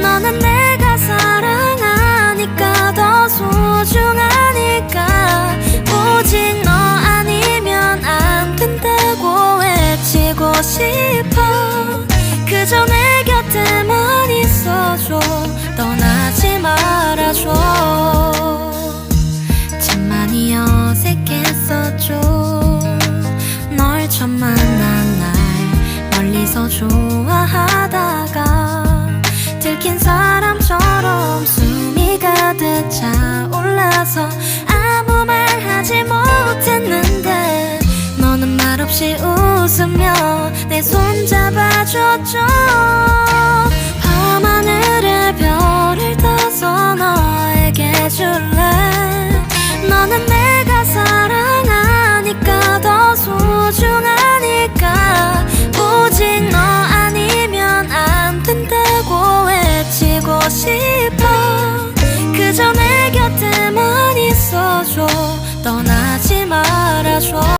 너는 내가 사랑하니까 더 소중하니까? 오직 너 아니면 안 된다고 외치고 싶어. 그저 내 곁에만 있어줘. 가득 차올라서 아무 말 하지 못했는데 너는 말없이 웃으며 내 손 잡아줬죠 떠나지 말아줘.